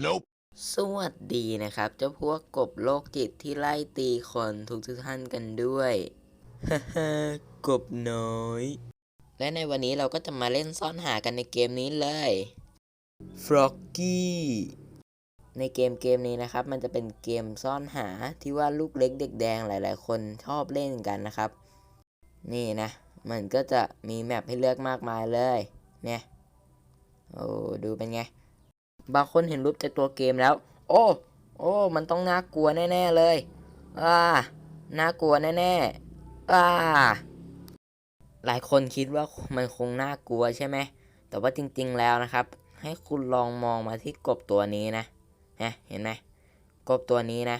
Nope. สวัสดีนะครับ เจ้าพวกกบโลกจิตที่ไล่ตีคนทุกทุกท่านกันด้วยฮ่าฮ่ากบน้อย และในวันนี้เราก็จะมาเล่นซ่อนหากันในเกมนี้เลย Froggy ในเกมเกมนี้นะครับ มันจะเป็นเกมซ่อนหาที่ว่าลูกเล็กเด็กแดงหลาย ๆ คนชอบเล่นกันนะครับ นี่นะ มันก็จะมีแมปให้เลือกมากมายเลย เนี่ย โอ้ ดูเป็นไง บางคนเห็นรูปจากตัวเกมแล้ว โอ้ โอ้ มันต้องน่ากลัวแน่ ๆ เลย อ่า น่ากลัวแน่ ๆ อ่า หลายคนคิดว่ามันคงน่ากลัวใช่ไหม แต่ว่าจริงๆแล้วนะครับ ให้คุณลองมองมาที่กบตัวนี้นะฮะเห็นไหม กบตัวนี้นะ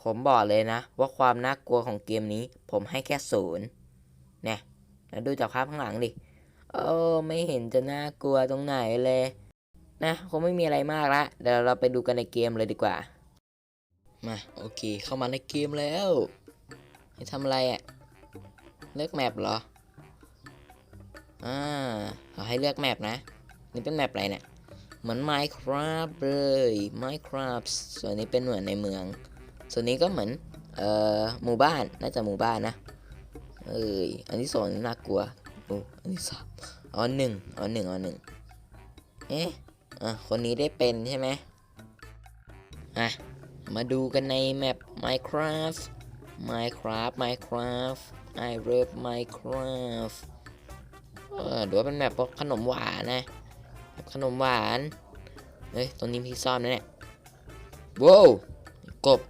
ผมบอกเลยนะ ว่าความน่ากลัวของเกมนี้ ผมให้แค่ศูนย์เนี่ยแล้วดูจากภาพข้างหลังดิโอ้ไม่เห็นจะน่ากลัวตรงไหนเลย นะคงไม่มีอะไรมากละเดี๋ยวเราไปดูกันในเกมเลยดีกว่า มาโอเค เข้ามาในเกมแล้วให้ทำอะไรอะ่ะ เลือกแมปเหรอ อ่าขาให้เลือกแมปนะ นี่เป็นแมปอะไรเนี่ยเหมือน Minecraft เลย Minecraft ส่วนนี้เป็นเหมือนในเมือง ส่วนนี้ก็เหมือน เอ่อ หมู่บ้าน น่าจะหมู่บ้านนะ เอ้ย อันที่สองนี่น่ากลัว โอ้ อันที่สามอ๋อหนึ่งอ๋อหนึ่งอ๋อหนึ่งเอ๊ะ อะคนนี้ได้เป็นใช่ไหมอะ มาดูกันในแมป Minecraft Minecraft Minecraft I love Minecraft เออดูว่าเป็นแมปขนมหวานนะแบบขนมหวาน เฮ้ย ตรงนี้พี่ซ่อนนะเนี่ยว้าวกบ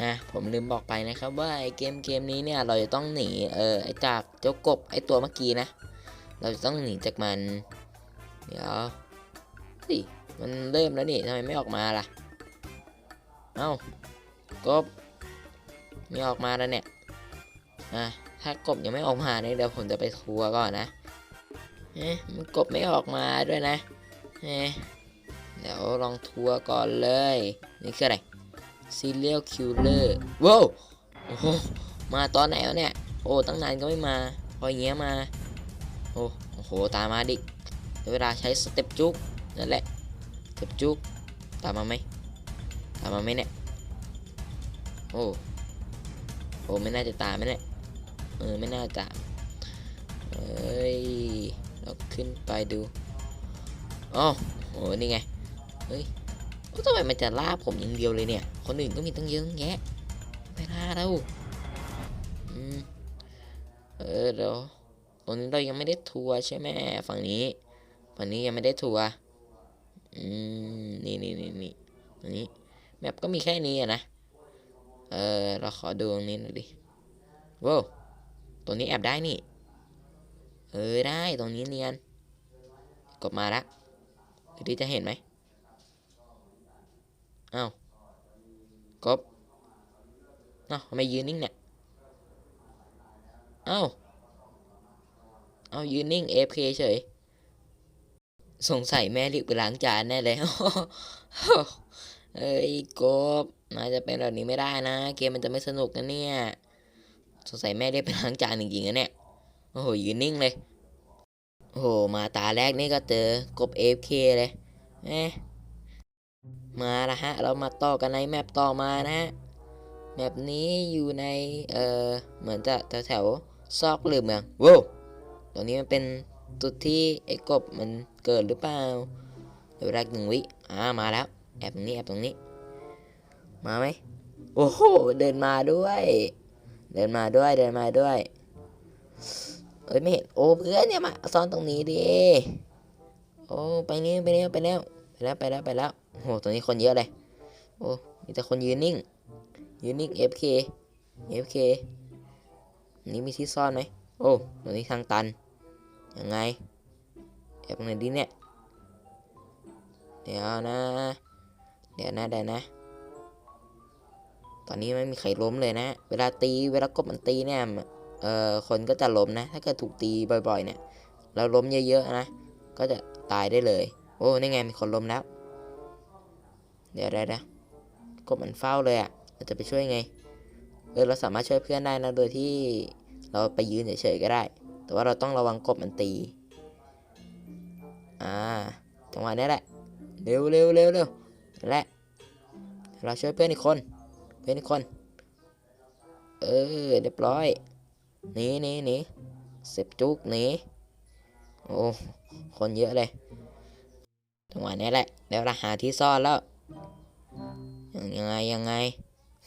อะ ผมลืมบอกไปนะครับว่าไอเกมเกมนี้เนี่ย เราจะต้องหนี เออ ไอจากเจ้ากบ ไอตัวเมื่อกี้นะ เราจะต้องหนีจากมัน เดี๋ยว สิมันเริ่มแล้วนี่ทำไมไม่ออกมาล่ะ เอ้ากบไม่ออกมาแล้วเนี่ยอะถ้ากบยังไม่ออกมาเนี่ยเดี๋ยวผมจะไปทัวร์ก่อนนะเอ๊ะมันกบไม่ออกมาด้วยนะเอ๊ะเดี๋ยวลองทัวร์ก่อนเลย นี่คืออะไร Serial Killer ว้าวโอ้โหมาตอนไหนวะเนี่ย โอ้ ตั้งนานก็ไม่มา พออย่างเงี้ยมา โอ้โอ้โหตามมาดิเวลาใช้สเต็ปจุก นั่นแหละเจ็บจุกตามมาไหมตามมาไหมเนี่ยโอ้โอ้ไม่น่าจะตามไหมเนี่ยเออไม่น่าจะเอ้ยเราขึ้นไปดูอ๋อโอ้นี่ไงเฮ้ยโอ้ทำไมมันจะล่าผมอย่างเดียวเลยเนี่ย คนอื่นก็มีตั้งเยอะตั้งแยะไม่ล่าเราอืมเออเดี๋ยวตรงนี้เรายังไม่ได้ทัวร์ใช่ไหมฝั่งนี้ฝั่งนี้ยังไม่ได้ทัวร์ อืมนี่นี่นี่นี่อันนี้แมปก็มีแค่นี้อะนะ เออเราขอดูตรงนี้หน่อยดิว้าวตัวนี้แอบได้นี่ เออได้ตรงนี้เนียน กดมาละดูดิจะเห็นไหมอ้าวกบเอ้าทำไมยืนนิ่งเนี่ยเอ้า เอายืนนิ่ง AFK เฉย สงสัยแม่รีบไปล้างจานแน่เลยเอ้ยกบนายจะเป็นแบบนี้ไม่ได้นะ เกมมันจะไม่สนุกนะเนี่ย สงสัยแม่ได้ไปล้างจานจริงๆนะเนี่ย โอ้โหยืนนิ่งเลย โอ้โหมาตาแรกนี่ก็เจอกบ AFK เคเลยเอ๊ะมาละฮะ เรามาต่อกันในแมปต่อมานะฮะ แมปนี้อยู่ใน เอ่อ เหมือนจะแถวๆซอกหรือเมืองว้าวตรงนี้มันเป็นจุดที่ไอ้กบมัน เกิดหรือเปล่าเดี๋ยวแรกหนึ่งวิอ่ามาแล้ว แอบตรงนี้แอบตรงนี้ มาไหมโอ้โหเดินมาด้วย เดินมาด้วยเดินมาด้วยเอ้ยไม่เห็นโอ้เพื่อนเนี่ยมาซ่อนตรงนี้ดิโอ้ไปนี่ไปแล้วไปแล้วไปแล้วไปแล้วไปแล้วโอ้โหตรงนี้คนเยอะเลยโอ้มีแต่คนยืนนิ่งยืนนิ่ง FK FK นี่มีที่ซ่อนไหมโอ้ตรงนี้ทางตันยังไง แอบตรงไหนดีเนี่ย เดี๋ยวนะ เดี๋ยวนะเดี๋ยวนะ ตอนนี้ไม่มีใครล้มเลยนะ เวลาตีเวลากบมันตีเนี่ยเอ่อคนก็จะล้มนะ ถ้าเกิดถูกตีบ่อย ๆ เนี่ยแล้วล้มเยอะๆนะ ก็จะตายได้เลย โอ้นี่ไงมีคนล้มแล้ว เดี๋ยวได้นะกบมันเฝ้าเลยอะ่ะเราจะไปช่วยไง เออเราสามารถช่วยเพื่อนได้นะ โดยที่เราไปยืนเฉยๆก็ได้ แต่ว่าเราต้องระวังกบมันตี อ่าจังหวะนี้แหละ เร็วเร็วเร็วเร็วและเราช่วยเพื่อนอีกคน เพื่อนอีกคน เออเรียบร้อยหนีหนีหนีเสพจุกหนีโอ้คนเยอะเลยจังหวะนี้แหละเดี๋ยวเราหาที่ซ่อนแล้วยังไงยังไง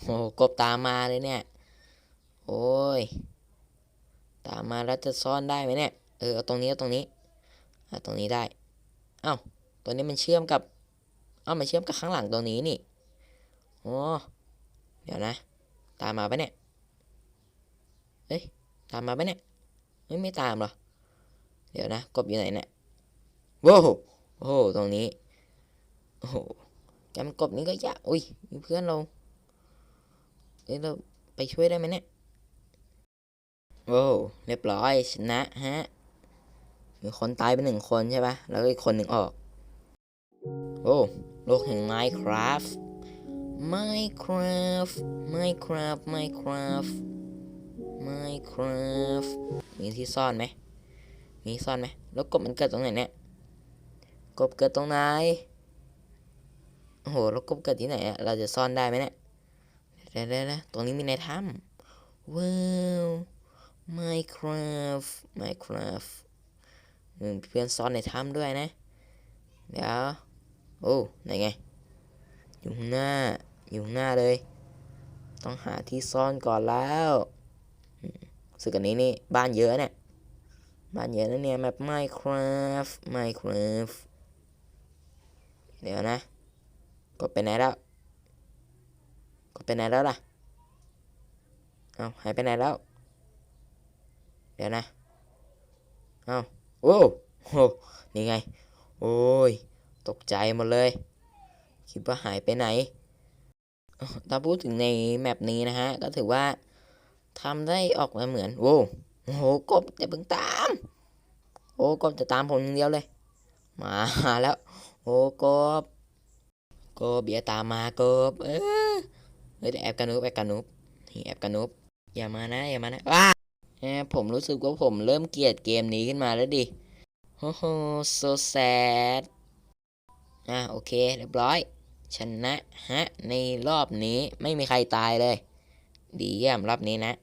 โอ้กบตามมาเลยเนี่ย โอ้ย ตามมาแล้วจะซ่อนได้ไหมเนี่ย เออเอาตรงนี้เอาตรงนี้ เอาตรงนี้ได้ เอ้า ตัวนี้มันเชื่อมกับ เอ้ามันเชื่อมกับข้างหลังตัวนี้นี่โอ้เดี๋ยวนะ ตามมาปะเนี่ยเฮ้ย ตามมาปะเนี่ย ไม่ไม่ตามหรอ เดี๋ยวนะ กบอยู่ไหนเนี่ยโว้โอ้โห ตรงนี้ โอ้โหจำกบนี้ก็ยาก อุ้ย มีเพื่อนเราเอ้ยเราไปช่วยได้ไหมเนี่ยโอ้เรียบร้อยชนะฮะ มีคนตายไปหนึ่งคนใช่ปะแล้วก็อีกคนหนึ่งออก โอ้โลกแห่ง Minecraft Minecraft Minecraft Minecraft Minecraft มีที่ซ่อนไหม มีซ่อนไหม แล้วกบมันเกิดตรงไหนเนี่ย กบเกิดตรงไหน โอ้โห แล้วกบเกิดที่ไหนอะเราจะซ่อนได้ไหมเนี่ยเดี๋ยวเดี๋ยวตรงนี้มีในถ้ำว้าว Minecraft Minecraft เพื่อนซ่อนในถ้ำด้วยนะ เดี๋ยว โอ้ไหนไง อยู่หน้า อยู่หน้าเลย ต้องหาที่ซ่อนก่อนแล้วสึกอันนี้นี่ บ้านเยอะเนี่ย บ้านเยอะนะเนี่ยแบบ Minecraft Minecraft เดี๋ยวนะ กดไปไหนแล้ว กดไปไหนแล้วล่ะ เอาหายไปไหนแล้ว เดี๋ยวนะ เอา โอ้โหนี่ไง โอ้ย ตกใจหมดเลย คิดว่าหายไปไหนอ้าวถ้าพูดถึงในแมปนี้นะฮะ ก็ถือว่าทำได้ออกมาเหมือนโอ้โอ้โห กบจะเพิ่งตาม โอ้กบจะตามผมอย่างเดียวเลย มาแล้ว โอ้กบกบเบียตามมากบ เออเฮ้ยเดี๋ยวแอบกันนุบแอบกันนุบนี่แอบกันนุบอย่ามานะ อย่ามานะว้า แอบผมรู้สึกว่าผมเริ่มเกลียดเกมนี้ขึ้นมาแล้วดิโอ้โห so sad อะโอเค เรียบร้อย ชนะฮะ ในรอบนี้ไม่มีใครตายเลย ดีเยี่ยมรอบนี้นะ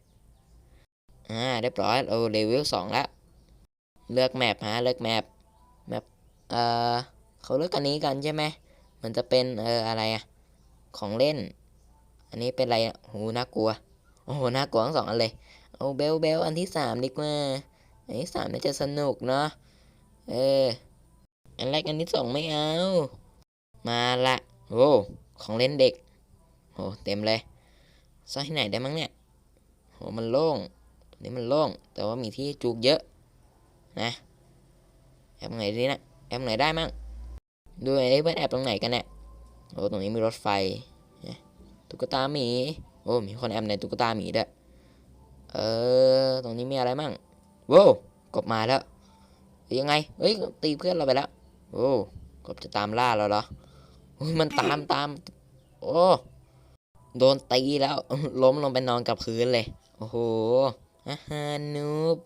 อ่า เรียบร้อยเราเลเวลสองแล้ว เลือกแมปฮะ เลือกแมปแมปเอ่อเขาเลือกอันนี้กันใช่ไหมมันจะเป็นเอออะไรอะของเล่น อันนี้เป็นอะไรอะโหน่ากลัว โอ้โหน่ากลัวทั้งสองอันเลย เอาเบลเบลอันที่สามดีกว่า อันที่สามน่าจะสนุกเนาะ เออ อันแรกอันที่สองไม่เอา มาละโอ้ของเล่นเด็กโหเต็มเลยซ่อนที่ไหนได้มั้งเนี่ยโหมันโล่งตรงนี้มันโล่ง แต่ว่ามีที่จูกเยอะ นะ แอบตรงไหนดีนะ แอบตรงไหนได้มั้ง ดูไอ้เพื่อนแอบตรงไหนกันเนี่ยโอ้ตรงนี้มีรถไฟตุ๊กตาหมี โอ้ มีคนแอบในตุ๊กตาหมีด้วย เออ ตรงนี้มีอะไรมั่งโว้วกบมาแล้วยังไง เฮ้ย ตีเพื่อนเราไปแล้วโอ้กบจะตามล่าเราเหรอโอ้ยมันตามตาม โอ้ โดนตีแล้ว ล้มลงไปนอนกับพื้นเลย โอ้โหอาฮานูบ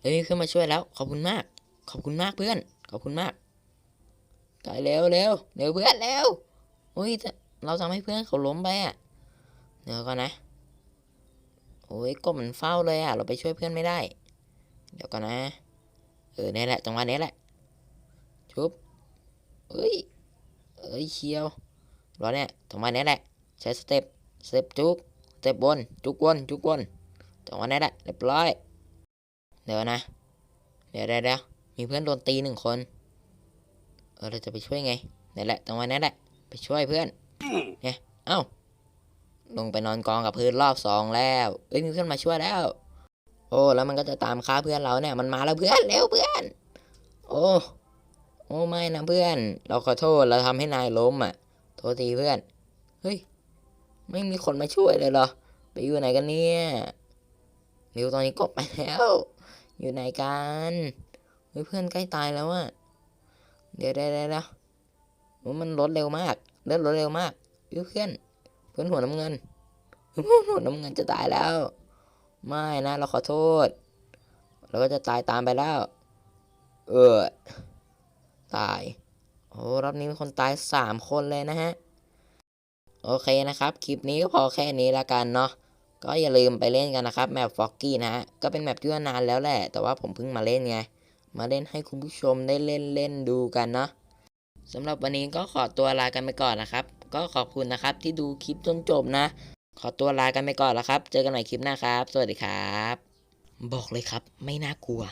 เฮ้ย ขึ้นมาช่วยแล้ว ขอบคุณมาก ขอบคุณมากเพื่อน ขอบคุณมากตายเร็วเร็วเร็วเพื่อนเร็วโอ้ยแต่เราทำให้เพื่อนเขาล้มไปอะ เดี๋ยวก่อนนะ โอ้ยกบมันเฝ้าเลยอะ เราไปช่วยเพื่อนไม่ได้ เดี๋ยวก่อนนะ เออเนี่แหละจังหวะนี้แหละ ชุบเอ้ย เอ้ยเชียวรอเนี่ยจังหวะนี้แหละ ใช้สเต็ป สเต็ปจุก สเต็ปบน จุกวนจุกวนจังหวะนี้แหละเรียบร้อย เดี๋ยวนะ เดี๋ยวเดี๋ยวเดี๋ยวมีเพื่อนโดนตีหนึ่งคน เออเราจะไปช่วยไงเนี่แหละจังหวะนี้แหละ ไปช่วยเพื่อน เนี่ย เอ้า ลงไปนอนกองกับพื้นรอบสองแล้วเอ้ยมีเพื่อนมาช่วยแล้ว โอ้แล้วมันก็จะตามฆ่าเพื่อนเราเนี่ย มันมาแล้วเพื่อนเร็วเพื่อน โอ้โอ้ไม่นะเพื่อน เราขอโทษเราทำให้นายล้มอะ โทษทีเพื่อน เฮ้ย ไม่มีคนมาช่วยเลยเหรอ ไปอยู่ไหนกันเนี่ยเร็วตอนนี้กบไปแล้ว อยู่ไหนกันเฮ้ยเพื่อนใกล้ตายแล้วอะเดี๋ยวเดี๋ยวเดี๋ยววมันลดเร็วมากเลือดลดเร็วมากเพื่อน เพื่อนหัวน้ำเงินเพื่อนหัวน้ำเงินจะตายแล้ว ไม่นะเราขอโทษ เราก็จะตายตามไปแล้ว เออตายโอ้รอบนี้มีคนตายสามคนเลยนะฮะ โอเคนะครับ คลิปนี้ก็พอแค่นี้ละกันเนาะก็อย่าลืมไปเล่นกันนะครับ แมปฟ็อกกี้นะฮะ ก็เป็นแมปที่ว่านานแล้วแหละ แต่ว่าผมเพิ่งมาเล่นไง มาเล่นให้คุณผู้ชมได้เล่นเล่นดูกันเนาะสำหรับวันนี้ก็ขอตัวลากันไปก่อนนะครับ ก็ขอบคุณนะครับที่ดูคลิปจนจบนะ ขอตัวลากันไปก่อนแล้วครับ เจอกันใหม่คลิปหน้าครับ สวัสดีครับ บอกเลยครับ ไม่น่ากลัว